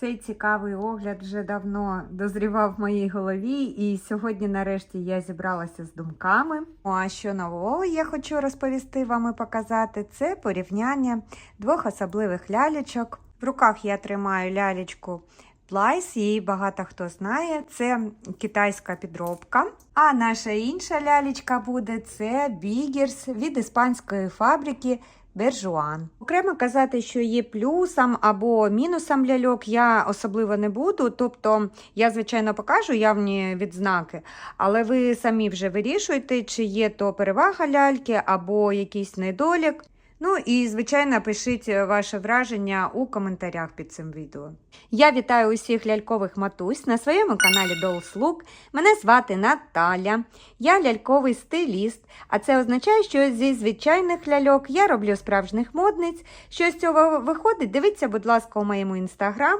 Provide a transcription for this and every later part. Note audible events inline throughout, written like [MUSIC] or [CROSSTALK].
Цей цікавий огляд вже давно дозрівав в моїй голові, і сьогодні, нарешті, я зібралася з думками. Ну, а що нового я хочу розповісти вам і показати, це порівняння двох особливих лялечок. В руках я тримаю лялечку Плайс, її багато хто знає. Це китайська підробка. А наша інша лялечка буде це Бігерс від іспанської фабрики Бержуан. Окремо казати, що є плюсом або мінусом ляльок, я особливо не буду. Тобто, я, звичайно, покажу явні відзнаки, але ви самі вже вирішуєте, чи є то перевага ляльки або якийсь недолік. Ну і, звичайно, пишіть ваше враження у коментарях під цим відео. Я вітаю усіх лялькових матусь на своєму каналі Dolls Look. Мене звати Наталя. Я ляльковий стиліст, а це означає, що зі звичайних ляльок я роблю справжніх модниць. Що з цього виходить, дивіться, будь ласка, у моєму інстаграм.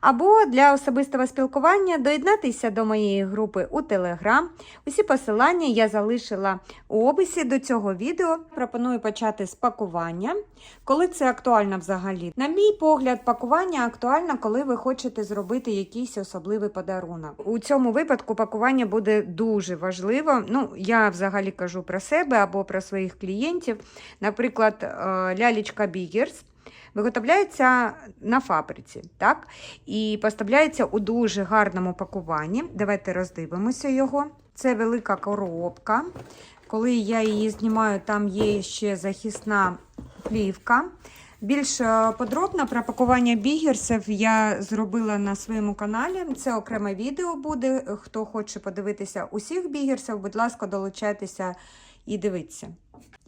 Або для особистого спілкування доєднатися до моєї групи у Телеграм. Усі посилання я залишила у описі до цього відео. Пропоную почати з пакування. Коли це актуально взагалі? На мій погляд, пакування актуально, коли ви хочете зробити якийсь особливий подарунок. У цьому випадку пакування буде дуже важливо. Ну, я взагалі кажу про себе або про своїх клієнтів. Наприклад, е, лялечка Бігерс. Виготовляється на фабриці, так? І поставляється у дуже гарному пакуванні. Давайте роздивимося його. Це велика коробка. Коли я її знімаю, там є ще захисна плівка. Більш е, подробно про пакування бігерсів я зробила на своєму каналі. Це окреме відео буде. Хто хоче подивитися усіх бігерсів, будь ласка, долучайтеся і дивіться.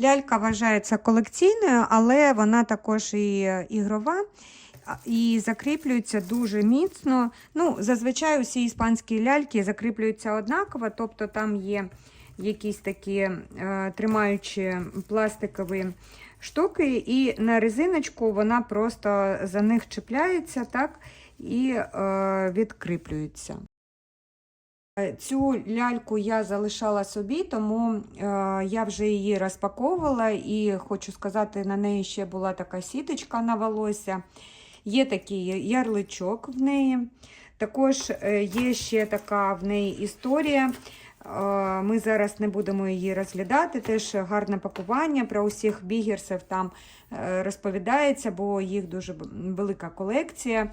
Лялька вважається колекційною, але вона також і ігрова. І закріплюється дуже міцно. Ну, Зазвичай усі іспанські ляльки закріплюються однаково, тобто там є якісь такі е, тримаючі пластикові штуки, і на резиночку вона просто за них чіпляється так, і е, відкріплюється. Цю ляльку я залишала собі, тому е, я вже її розпаковувала і хочу сказати, на неї ще була така сіточка на волосся. Є такий ярличок в неї. Також е, є ще така в неї історія. Е, ми зараз не будемо її розглядати. Теж гарне пакування про усіх бігерсів там е, розповідається, бо їх дуже велика колекція.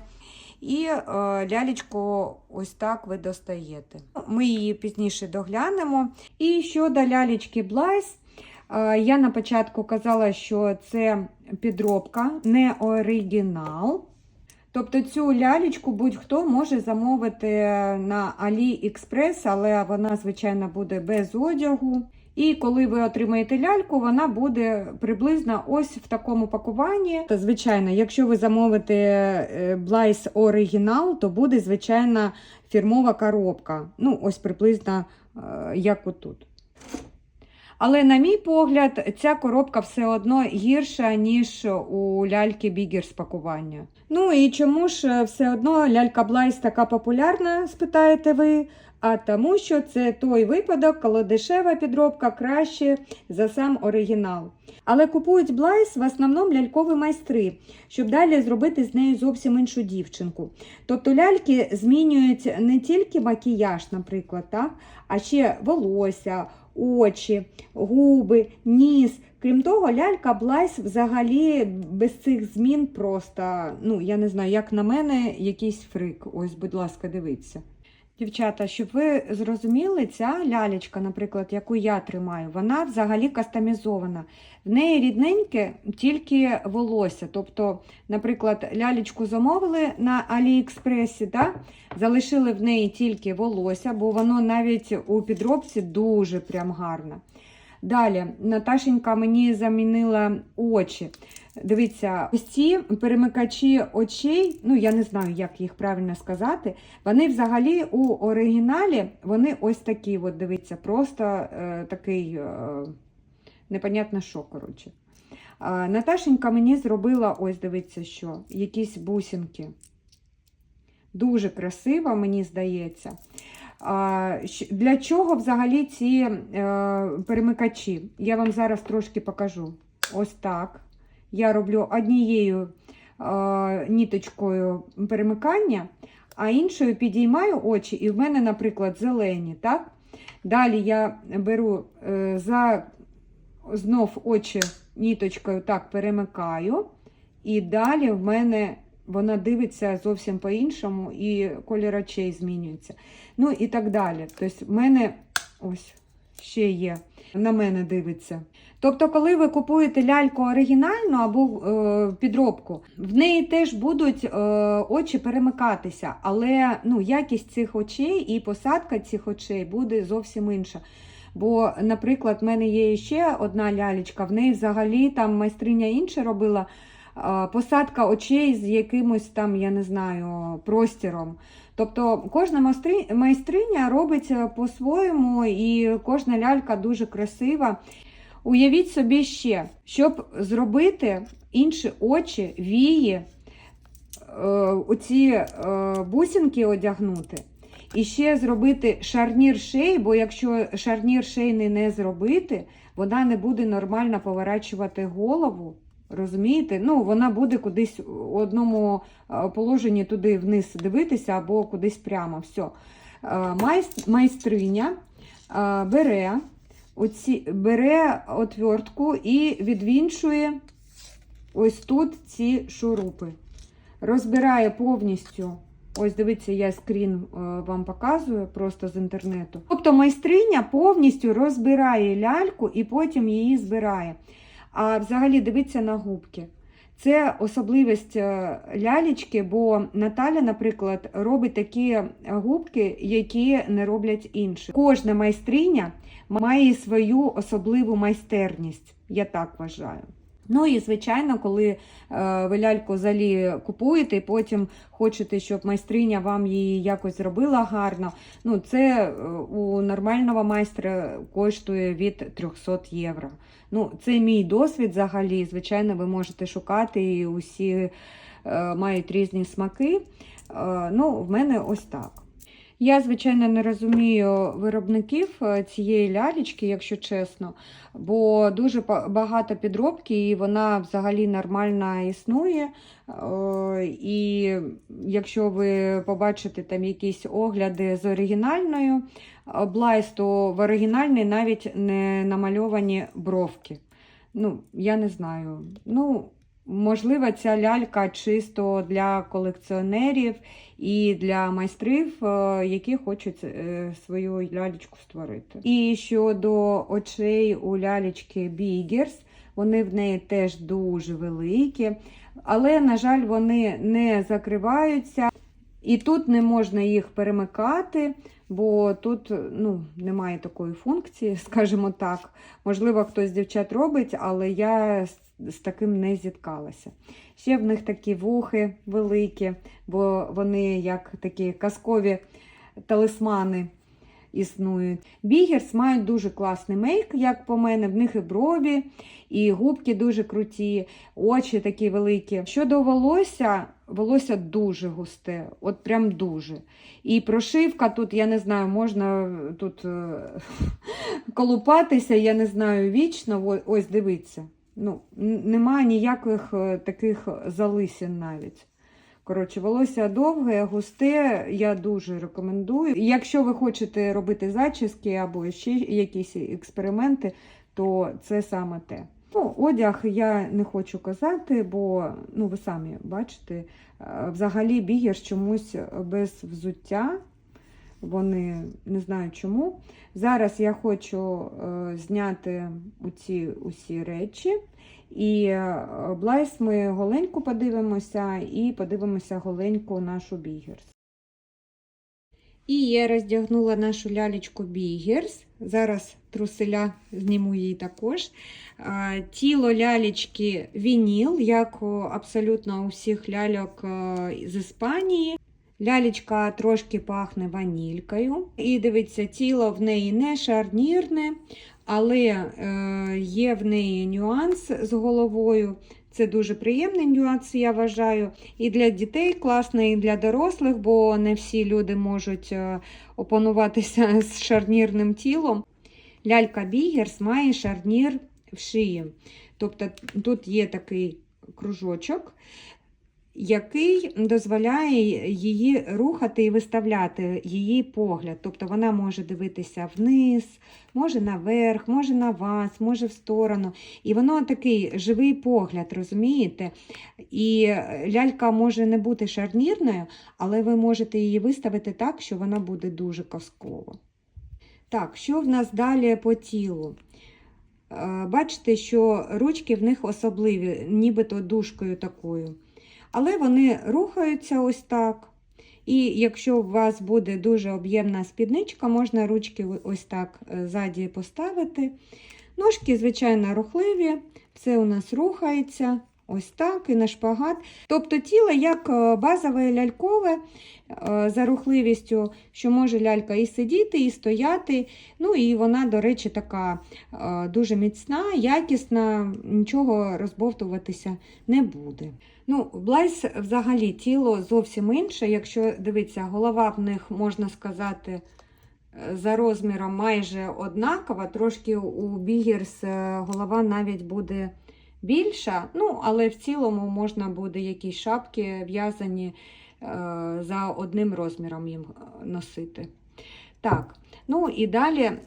І е, лялечку ось так ви достаєте. Ми її пізніше доглянемо. І щодо лялечки Блайс, я на початку казала, що це підробка, не оригінал. Тобто цю лялечку будь-хто може замовити на AliExpress, але вона, звичайно, буде без одягу. І коли ви отримаєте ляльку, вона буде приблизно ось в такому пакуванні. Та, звичайно, якщо ви замовите Блайс оригінал, то буде, звичайно, фірмова коробка. Ну, ось приблизно е, як отут. Але, на мій погляд, ця коробка все одно гірша, ніж у ляльки Бігер з пакування. Ну і чому ж все одно лялька Блайс така популярна, спитаєте ви? А тому, що це той випадок, коли дешева підробка краще за сам оригінал. Але купують Блайс в основному лялькові майстри, щоб далі зробити з нею зовсім іншу дівчинку. Тобто ляльки змінюють не тільки макіяж, наприклад, так? а ще волосся, очі, губи, ніс. Крім того, лялька Блайс взагалі без цих змін просто, ну, я не знаю, як на мене, якийсь фрик. Ось, будь ласка, дивіться. Дівчата, щоб ви зрозуміли, ця лялечка, наприклад, яку я тримаю, вона взагалі кастомізована. В неї рідненьке тільки волосся. Тобто, наприклад, лялечку замовили на Аліекспресі, да? залишили в неї тільки волосся, бо воно навіть у підробці дуже прям гарне. Далі, Наташенька мені замінила очі. Дивіться, ось ці перемикачі очей, ну я не знаю, як їх правильно сказати. Вони взагалі у оригіналі вони ось такі, от дивіться, просто е, такий е, непонятно що, коротше. А, Наташенька мені зробила, ось дивіться, що, якісь бусинки. Дуже красиво, мені здається. Для чого взагалі ці е, перемикачі? Я вам зараз трошки покажу. Ось так. Я роблю однією е, ніточкою перемикання, а іншою підіймаю очі, і в мене, наприклад, зелені. так? Далі я беру е, за знов очі ніточкою так перемикаю, і далі в мене вона дивиться зовсім по-іншому, і колір очей змінюється. Ну і так далі. Тобто, в мене ось ще є, на мене дивиться. Тобто, коли ви купуєте ляльку оригінальну або е, підробку, в неї теж будуть е, очі перемикатися, але ну, якість цих очей і посадка цих очей буде зовсім інша. Бо, наприклад, в мене є ще одна лялечка, в неї взагалі там майстриня інша робила посадка очей з якимось там, я не знаю, простіром. Тобто кожна майстриня робить е, по-своєму, і кожна лялька дуже красива. Уявіть собі ще, щоб зробити інші очі, вії, е, оці е, бусинки одягнути. І ще зробити шарнір шиї, бо якщо шарнір шийний не зробити, вона не буде нормально поворачувати голову. Розумієте? Ну, вона буде кудись у одному е, положенні туди вниз дивитися або кудись прямо. Все. Майстриня е, бере, оці, бере отвертку і відвінчує ось тут ці шурупи. Розбирає повністю. Ось дивіться, я скрін е, вам показую просто з інтернету. Тобто майстриня повністю розбирає ляльку і потім її збирає. А взагалі дивіться на губки. Це особливість лялічки, лялечки, бо Наталя, наприклад, робить такі губки, які не роблять інші. Кожна майстриня має свою особливу майстерність, я так вважаю. Ну і звичайно, коли е, ви ляльку залі купуєте, і потім хочете, щоб майстриня вам її якось зробила гарно. Ну, це е, у нормального майстра коштує від 300 євро. Ну, це мій досвід взагалі. Звичайно, ви можете шукати, і усі е, мають різні смаки. Ну, в мене ось так. Я, звичайно, не розумію виробників е, цієї лялечки, якщо чесно, бо дуже багато підробки, і вона взагалі нормально існує. Е, І якщо ви побачите там якісь огляди з оригінальною Блайс, то в оригінальній навіть не намальовані бровки. Ну, я не знаю. Ну, можливо, ця лялька чисто для колекціонерів і для майстрів, е, які хочуть е, свою лялечку створити. І щодо очей у лялечки Бігерс, вони в неї теж дуже великі, але, на жаль, вони не закриваються. І тут не можна їх перемикати, бо тут ну, немає такої функції, [LAUGHS] скажімо так. Можливо, хтось дівчат робить, але я з таким не зіткалася. Ще в них такі вухи великі, бо вони як такі казкові талисмани існують. Бігерс мають дуже класний мейк, як по мене. В них і брові, і губки дуже круті, очі такі великі. Щодо волосся, волосся дуже густе, от прям дуже. І прошивка тут, я не знаю, можна тут е, [LAUGHS] колупатися, я не знаю, вічно. Ось дивіться. Ну, н- немає ніяких е, таких залисін навіть. Коротше, волосся довге, густе, я дуже рекомендую. Якщо ви хочете робити зачіски або ще якісь експерименти, то це саме те. Ну, одяг я не хочу казати, бо ну, ви самі бачите, е, взагалі бігер чомусь без взуття. Вони не знаю чому. Зараз я хочу е, зняти ці усі речі. І е, Блайс ми голенько подивимося і подивимося голенько нашу бігерс. І я роздягнула нашу лялечку бігерс. Зараз труселя зніму її також. Тіло лялечки вініл, як абсолютно у всіх ляльок е, з Іспанії. Лялечка трошки пахне ванількою. І дивіться, тіло в неї не шарнірне, але е, є в неї нюанс з головою. Це дуже приємний нюанс, я вважаю. І для дітей класно, і для дорослих, бо не всі люди можуть е, опануватися [LAUGHS] з шарнірним тілом. Лялька Бігерс має шарнір в шиї. Тобто тут є такий кружочок. Який дозволяє її рухати і виставляти її погляд. Тобто вона може дивитися вниз, може наверх, може на вас, може в сторону. І воно такий живий погляд, розумієте? І лялька може не бути шарнірною, але ви можете її виставити так, що вона буде дуже казкова. Так, що в нас далі по тілу? Е, Бачите, що ручки в них особливі, нібито дужкою такою. Але вони рухаються ось так. І якщо у вас буде дуже об'ємна спідничка, можна ручки ось так е, ззаді поставити. Ножки, звичайно, рухливі, все у нас рухається. Ось так і на шпагат. Тобто тіло як е, базове лялькове за рухливістю, що може лялька і сидіти, і стояти. Ну і вона, до речі, така е, дуже міцна, якісна, нічого розбовтуватися не буде. Ну, Блайс взагалі тіло зовсім інше. Якщо дивіться, голова в них, можна сказати, е, за розміром майже однакова, трошки у Бігерс е, голова навіть буде більша, ну, але в цілому можна буде якісь шапки в'язані е, за одним розміром їм е, носити. Так, ну і далі е,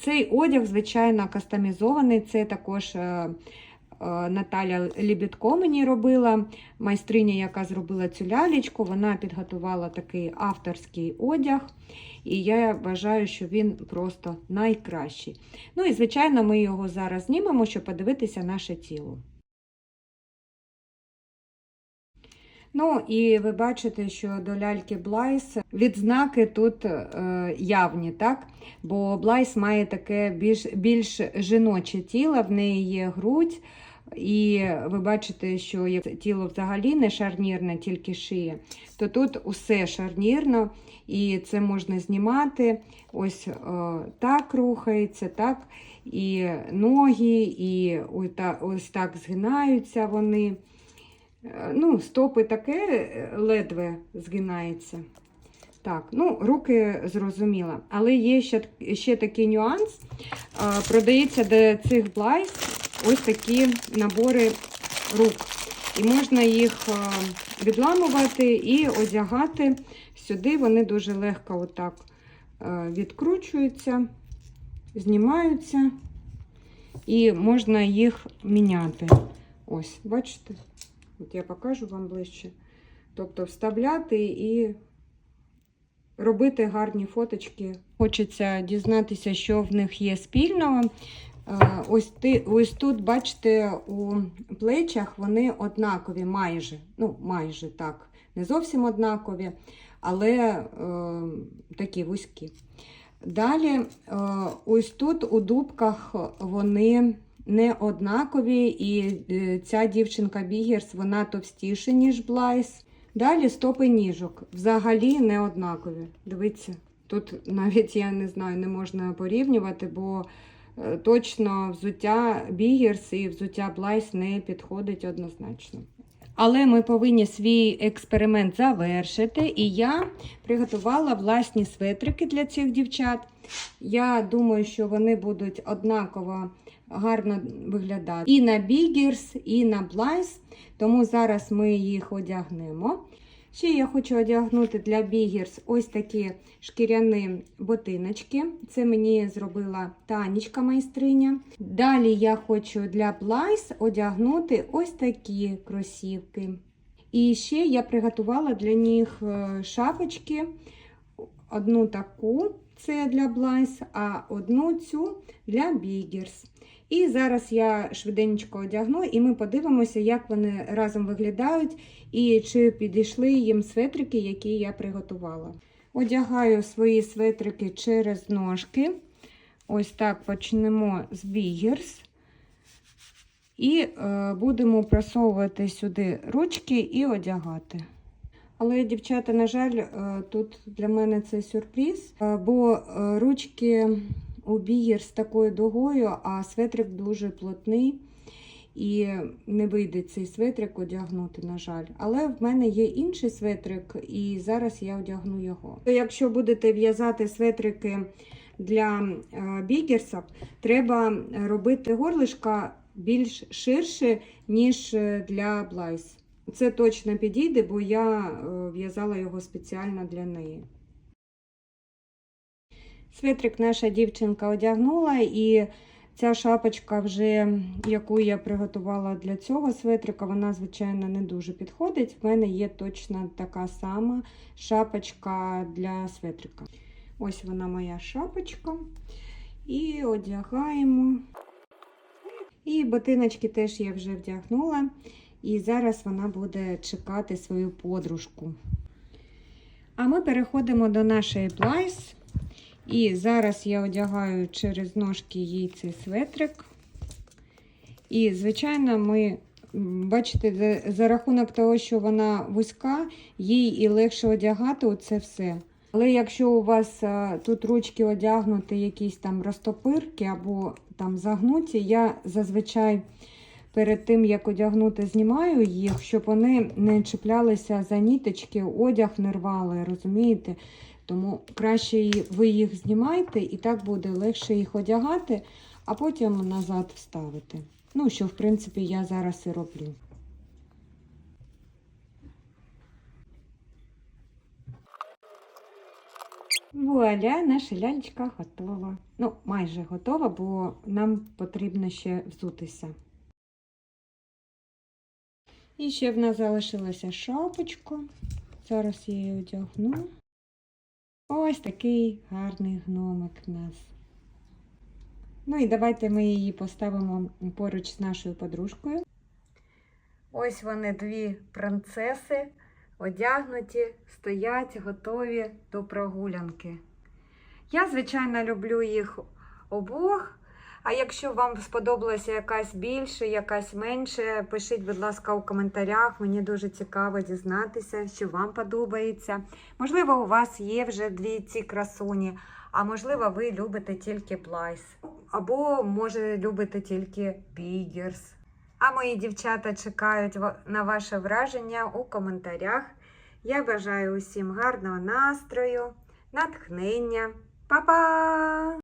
цей одяг, звичайно, кастомізований. Це також е, е, Наталя Лібідко мені робила, майстриня, яка зробила цю лялечку. Вона підготувала такий авторський одяг. І я вважаю, що він просто найкращий. Ну і, звичайно, ми його зараз знімемо, щоб подивитися наше тіло. Ну, і ви бачите, що до ляльки Блайс відзнаки тут е, явні, так? Бо Блайс має таке більш, більш жіноче тіло, в неї є грудь. І ви бачите, що як тіло взагалі не шарнірне, тільки шия, то тут усе шарнірно, і це можна знімати. Ось о, так рухається, так, і ноги, і ось так згинаються вони. Е, Ну, Стопи таке е, ледве згинається. Так, ну, руки зрозуміло. Але є ще, ще такий нюанс. Продається до цих блайс ось такі набори рук. І можна їх відламувати і одягати сюди. Вони дуже легко отак відкручуються, знімаються, і можна їх міняти. Ось, бачите? От я покажу вам ближче. Тобто вставляти і робити гарні фоточки. Хочеться дізнатися, що в них є спільного. Ось ти, ось тут, бачите, у плечах вони однакові, майже. Ну, майже так. Не зовсім однакові, але е, такі вузькі. Далі, е, ось тут у дубках вони не однакові, і е, ця дівчинка Бігерс, вона товстіша, ніж Блайс. Далі стопи ніжок. Взагалі не однакові. Дивіться, тут навіть я не знаю, не можна порівнювати, бо е, точно взуття Бігерс і взуття Блайс не підходить однозначно. Але ми повинні свій експеримент завершити, і я приготувала власні светрики для цих дівчат. Я думаю, що вони будуть однаково гарно виглядати і на Бігерс, і на Блайс, тому зараз ми їх одягнемо. Ще я хочу одягнути для Бігерс ось такі шкіряні ботиночки. Це мені зробила Танечка майстриня. Далі я хочу для Блайс одягнути ось такі кросівки. І ще я приготувала для них е, шапочки. Одну таку це для Блайс, а одну цю для Бігерс. І зараз я швиденько одягну, і ми подивимося, як вони разом виглядають, і чи підійшли їм светрики, які я приготувала. Одягаю свої светрики через ножки. Ось так почнемо з бігерс. І е, будемо просовувати сюди ручки і одягати. Але, дівчата, на жаль, е, тут для мене це сюрприз, е, бо е, ручки у бігер з такою дугою, а светрик дуже плотний. І не вийде цей светрик одягнути, на жаль. Але в мене є інший светрик, і зараз я одягну його. Якщо будете в'язати светрики для бігерсів, треба робити горлишка більш ширше, ніж для блайс. Це точно підійде, бо я е, в'язала його спеціально для неї. Светрик наша дівчинка одягнула, і ця шапочка, вже, яку я приготувала для цього светрика, вона, звичайно, не дуже підходить. В мене є точно така сама шапочка для светрика. Ось вона моя шапочка. І одягаємо. І ботиночки теж я вже вдягнула. І зараз вона буде чекати свою подружку. А ми переходимо до нашої плайс. І зараз я одягаю через ножки їй цей светрик. І, звичайно, ми, бачите, за, рахунок того, що вона вузька, їй і легше одягати оце все. Але якщо у вас тут ручки одягнуті якісь там розтопирки або там загнуті, я зазвичай перед тим, як одягнути, знімаю їх, щоб вони не чіплялися за ніточки, одяг не рвали, розумієте? Тому краще ви їх знімайте, і так буде легше їх одягати, а потім назад вставити. Ну, що, в принципі, я зараз і роблю. Вуаля, наша лялечка готова. Ну, майже готова, бо нам потрібно ще взутися. І ще в нас залишилася шапочка. Зараз я її одягну. Ось такий гарний гномик в нас. Ну і давайте ми її поставимо поруч з нашою подружкою. Ось вони дві принцеси, одягнуті, стоять, готові до прогулянки. Я, звичайно, люблю їх обох. А якщо вам сподобалася якась більше, якась менше, пишіть, будь ласка, у коментарях. Мені дуже цікаво дізнатися, що вам подобається. Можливо, у вас є вже дві ці красуні, а можливо, ви любите тільки Блайс. Або, може, любите тільки Бігерс. А мої дівчата чекають на ваше враження у коментарях. Я бажаю усім гарного настрою, натхнення. Па-па!